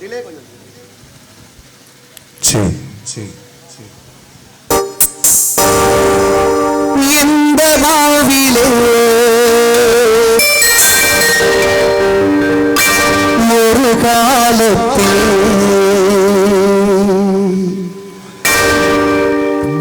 Delay கொஞ்சம் சரி சரி இந்த நாவிலே ஒரு காலத்தில்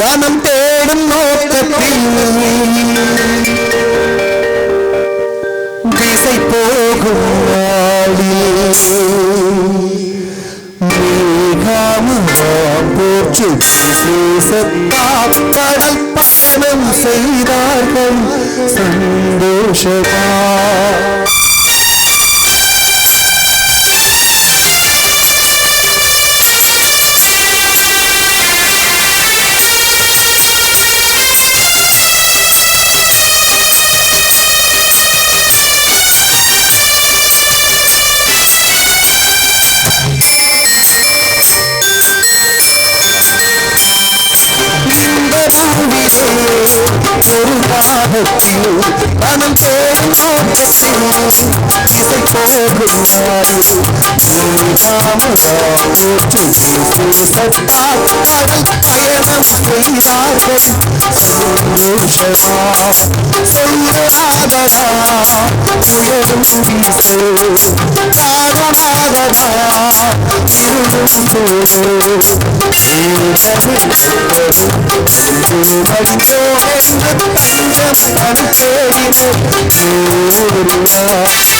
தனம் தேடும் நோக்கத்தில் திசை போகும். கடல் பயணம் செய்தார்கள். சந்தோஷமா? காலத்தில் மனம் தேடும் நோக்கத்தில் இசை போகும் சத்தால் கடல் பயணம் செய்தார்கள் புயலும் வீசு போது ஒரு கோயில்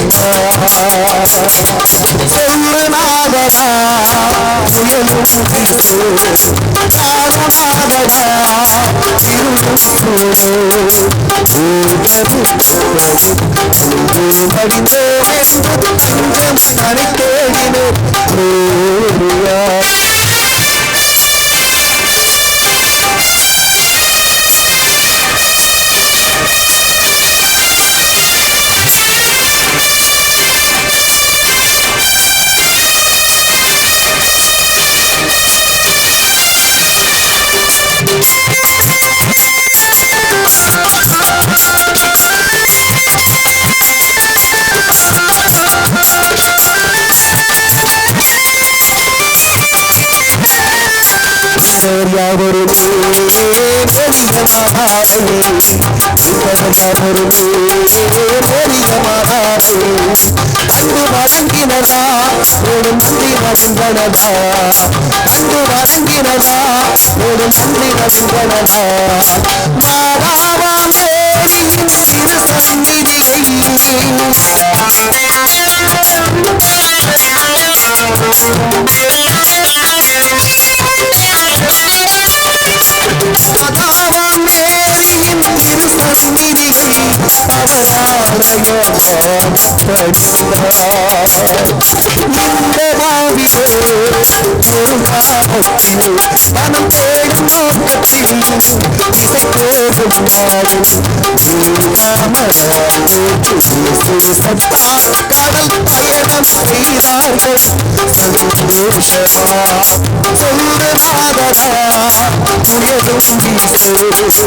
என்றார் நானாவாம் கண்டு வழங்கினதா ஒரு நன்றி நடுங்கனதா கண்டு வழங்கினதா ஒரு நன்றி நடுங்கனதா நாராவாம் தேரியின் திரு சந்நிதியை மனம் தேடும் நோக்கத்தில் இசை போகும் கடல் பயணம் செய்தார்கள் சந்தோஷமா புயலும் வீசு